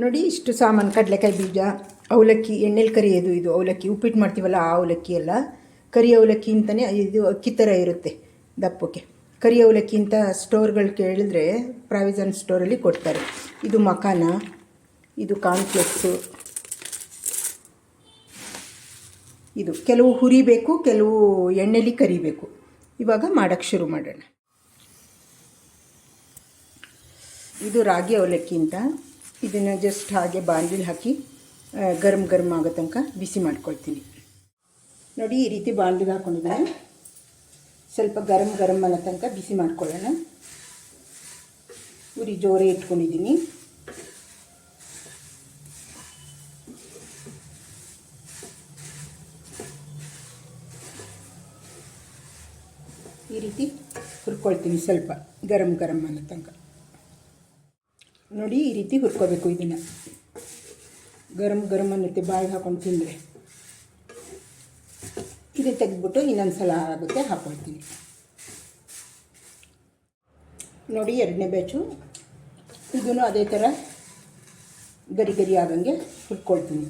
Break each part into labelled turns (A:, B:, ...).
A: ನೋಡಿ, ಇಷ್ಟು ಸಾಮಾನು, ಕಡಲೆಕಾಯಿ ಬೀಜ, ಅವಲಕ್ಕಿ, ಎಣ್ಣೆಲಿ ಕರಿಯೋದು ಇದು ಅವಲಕ್ಕಿ, ಉಪ್ಪಿಟ್ಟು ಮಾಡ್ತೀವಲ್ಲ ಆ ಅವಲಕ್ಕಿ ಎಲ್ಲ. ಕರಿ ಅವಲಕ್ಕಿ ಅಂತಲೇ ಇದು ಅಕ್ಕಿ ಥರ ಇರುತ್ತೆ ದಪ್ಪಕ್ಕೆ. ಕರಿ ಅವಲಕ್ಕಿ ಅಂತ ಸ್ಟೋರ್ಗಳು ಕೇಳಿದ್ರೆ ಪ್ರಾವಿಸನ್ ಸ್ಟೋರಲ್ಲಿ ಕೊಡ್ತಾರೆ. ಇದು ಮಕಾನ ಇದು ಕಾನ್ಫ್ಲೆಕ್ಸು ಇದು ಕೆಲವು ಹುರಿಬೇಕು, ಕೆಲವು ಎಣ್ಣೆಲಿ ಕರಿಬೇಕು. ಇವಾಗ ಮಾಡೋಕ್ಕೆ ಶುರು ಮಾಡೋಣ. ಇದು ರಾಗಿ ಅವಲಕ್ಕಿ ಅಂತ. ಇದನ್ನು ಜಸ್ಟ್ ಹಾಗೆ ಬಾಂಡ್ಲಿ ಹಾಕಿ ಗರಮ್ ಗರಂ ಗರಂ ಆಗೋ ತನಕ ಬಿಸಿ ಮಾಡ್ಕೊಳ್ತೀನಿ. ನೋಡಿ, ಈ ರೀತಿ ಬಾಂಡ್ಲಿಗೆ ಹಾಕೊಂಡಿದ್ದೀನಿ ಸ್ವಲ್ಪ ಗರಂ ಗರಂ ಅನ್ನೋ ತನಕ ಬಿಸಿ ಮಾಡ್ಕೊಳ್ಳೋಣ. ಉರಿ ಜೋರೆ ಇಟ್ಕೊಂಡಿದ್ದೀನಿ ಈ ರೀತಿ ಹುರ್ಕೊಳ್ತೀನಿ ಸ್ವಲ್ಪ ಗರಂ ಗರಂ ಅನ್ನೋ ತನಕ. ನೋಡಿ, ಈ ರೀತಿ ಹುರ್ಕೋಬೇಕು ಇದನ್ನು. ಗರಂ ಗರಂ ಅನ್ನತ್ತೆ ಬಾಯಿಗೆ ಹಾಕೊಂಡು ತಿಂದರೆ. ಇದನ್ನು ತೆಗೆದ್ಬಿಟ್ಟು ಇನ್ನೊಂದು ಸಲ ಆಗುತ್ತೆ ಹಾಕ್ಕೊಳ್ತೀನಿ ನೋಡಿ, ಎರಡನೇ ಬ್ಯಾಚು ಇದನ್ನು ಅದೇ ಥರ ಗರಿ ಗರಿ ಆಗಂಗೆ ಹುರ್ಕೊಳ್ತೀನಿ.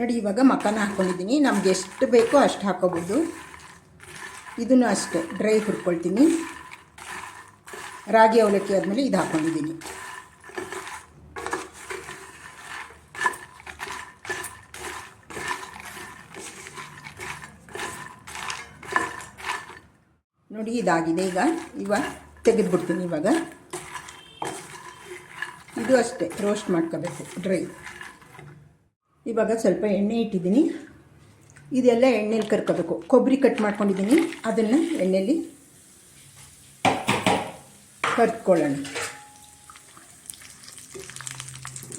A: ನೋಡಿ, ಇವಾಗ ಮಕಾನ ಹಾಕ್ಕೊಂಡಿದ್ದೀನಿ ನಮ್ಗೆ ಎಷ್ಟು ಬೇಕೋ ಅಷ್ಟು ಹಾಕೋಬೋದು. ಇದನ್ನು ಅಷ್ಟೇ, ಡ್ರೈ ಹುರ್ಕೊಳ್ತೀನಿ. ರಾಗಿ ಅವಲಕ್ಕಿ ಆದಮೇಲೆ ಇದು ಹಾಕ್ಕೊಂಡಿದ್ದೀನಿ ನೋಡಿ, ಇದಾಗಿದೆ ಈಗ. ಇವಾಗ ತೆಗೆದುಬಿಡ್ತೀನಿ ಇವಾಗ. ಇದು ಅಷ್ಟೇ, ರೋಸ್ಟ್ ಮಾಡ್ಕೋಬೇಕು, ಡ್ರೈ. ಇವಾಗ ಸ್ವಲ್ಪ ಎಣ್ಣೆ ಇಟ್ಟಿದ್ದೀನಿ. ಇದೆಲ್ಲ ಎಣ್ಣೆಲಿ ಕರ್ಕೋಬೇಕು. ಕೊಬ್ಬರಿ ಕಟ್ ಮಾಡ್ಕೊಂಡಿದ್ದೀನಿ. ಅದನ್ನು ಎಣ್ಣೆಯಲ್ಲಿ ಕರ್ಕೊಳ್ಳೋಣ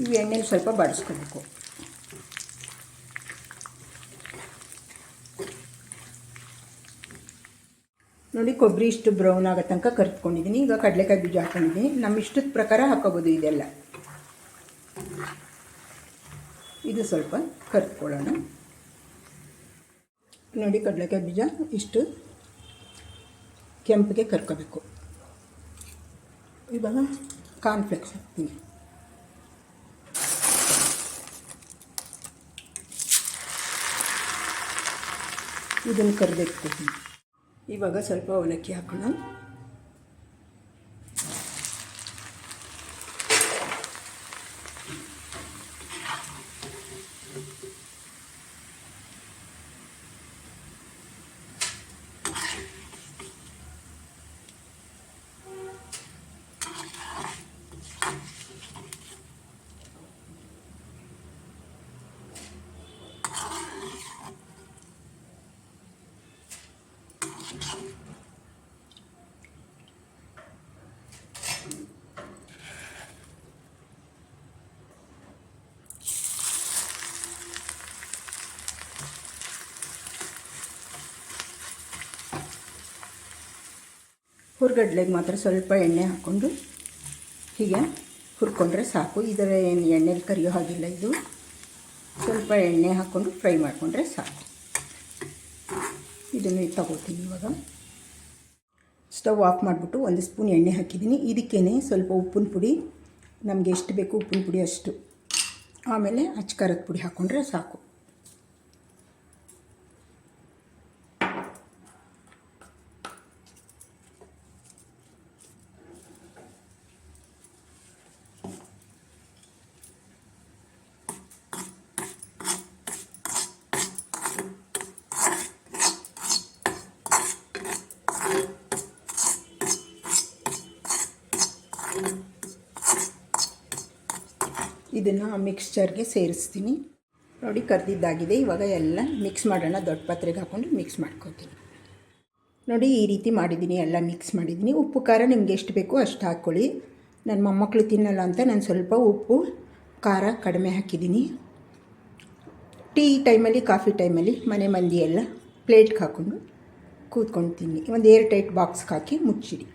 A: ಈ ಎಣ್ಣೆಲಿ ಸ್ವಲ್ಪ ಬಾಡಿಸ್ಕೋಬೇಕು. ನೋಡಿ, ಕೊಬ್ಬರಿ ಇಷ್ಟು ಬ್ರೌನ್ ಆಗೋ ತನಕ ಕರ್ತ್ಕೊಂಡಿದ್ದೀನಿ ಈಗ ಕಡಲೆಕಾಯಿ ಬೀಜ ಹಾಕ್ಕೊಂಡಿದ್ದೀನಿ ನಮ್ಮ ಇಷ್ಟದ ಪ್ರಕಾರ ಹಾಕೋಬೋದು ಇದೆಲ್ಲ. ಇದು ಸ್ವಲ್ಪ ಕರ್ಕೊಳ್ಳೋಣ ನೋಡಿ ಕಡಲೆಕಾಯಿ ಬೀಜ ಇಷ್ಟು ಕೆಂಪಿಗೆ ಕರ್ಕೋಬೇಕು. ಇವಾಗ ಕಾನ್ಫ್ಲೆಕ್ಸ್ ಹಾಕ್ತೀನಿ. ಇದನ್ನು ಕರಿಬೇಕು ಇವಾಗ ಸ್ವಲ್ಪ ಅವಲಕ್ಕಿ ಹಾಕೋಣ. ಹುರ್ಗಡ್ಲೆಗೆ ಮಾತ್ರ ಸ್ವಲ್ಪ ಎಣ್ಣೆ ಹಾಕ್ಕೊಂಡು ಹೀಗೆ ಹುರ್ಕೊಂಡ್ರೆ ಸಾಕು. ಇದರ ಏನು ಎಣ್ಣೆಲಿ ಕರಿಯೋ ಹಾಗಿಲ್ಲ ಇದು. ಸ್ವಲ್ಪ ಎಣ್ಣೆ ಹಾಕ್ಕೊಂಡು ಫ್ರೈ ಮಾಡಿಕೊಂಡ್ರೆ ಸಾಕು. ಇದನ್ನು ತಗೋತೀನಿ ಇವಾಗ. ಸ್ಟವ್ ಆಫ್ ಮಾಡಿಬಿಟ್ಟು ಒಂದು ಸ್ಪೂನ್ ಎಣ್ಣೆ ಹಾಕಿದ್ದೀನಿ. ಇದಕ್ಕೇ ಸ್ವಲ್ಪ ಉಪ್ಪಿನ ಪುಡಿ. ನಮಗೆ ಎಷ್ಟು ಬೇಕು ಉಪ್ಪಿನ ಪುಡಿ ಅಷ್ಟು. ಆಮೇಲೆ ಅಚ್ಚಕಾರದ ಪುಡಿ ಹಾಕ್ಕೊಂಡ್ರೆ ಸಾಕು. ಇದನ್ನು ಮಿಕ್ಸ್ಚರ್ಗೆ ಸೇರಿಸ್ತೀನಿ. ನೋಡಿ, ಕರ್ದಿದ್ದಾಗಿದೆ. ಇವಾಗ ಎಲ್ಲ ಮಿಕ್ಸ್ ಮಾಡೋಣ. ದೊಡ್ಡ ಪಾತ್ರೆಗೆ ಹಾಕ್ಕೊಂಡು ಮಿಕ್ಸ್ ಮಾಡ್ಕೊತೀನಿ. ನೋಡಿ, ಈ ರೀತಿ ಮಾಡಿದ್ದೀನಿ. ಎಲ್ಲ ಮಿಕ್ಸ್ ಮಾಡಿದ್ದೀನಿ. ಉಪ್ಪು, ಖಾರ ನಿಮ್ಗೆ ಎಷ್ಟು ಬೇಕೋ ಅಷ್ಟು ಹಾಕ್ಕೊಳ್ಳಿ. ನನ್ನ ಮೊಮ್ಮಕ್ಕಳು ತಿನ್ನಲ್ಲ ಅಂತ ನಾನು ಸ್ವಲ್ಪ ಉಪ್ಪು, ಖಾರ ಕಡಿಮೆ ಹಾಕಿದ್ದೀನಿ. ಟೀ ಟೈಮಲ್ಲಿ, ಕಾಫಿ ಟೈಮಲ್ಲಿ, ಮನೆ ಮಂದಿ ಎಲ್ಲ ಪ್ಲೇಟ್ಗೆ ಹಾಕ್ಕೊಂಡು ಕೂತ್ಕೊಂಡು ತಿನ್ನಿ. ಒಂದು ಏರ್ ಟೈಟ್ ಬಾಕ್ಸ್ಗೆ ಹಾಕಿ ಮುಚ್ಚಿಡಿ.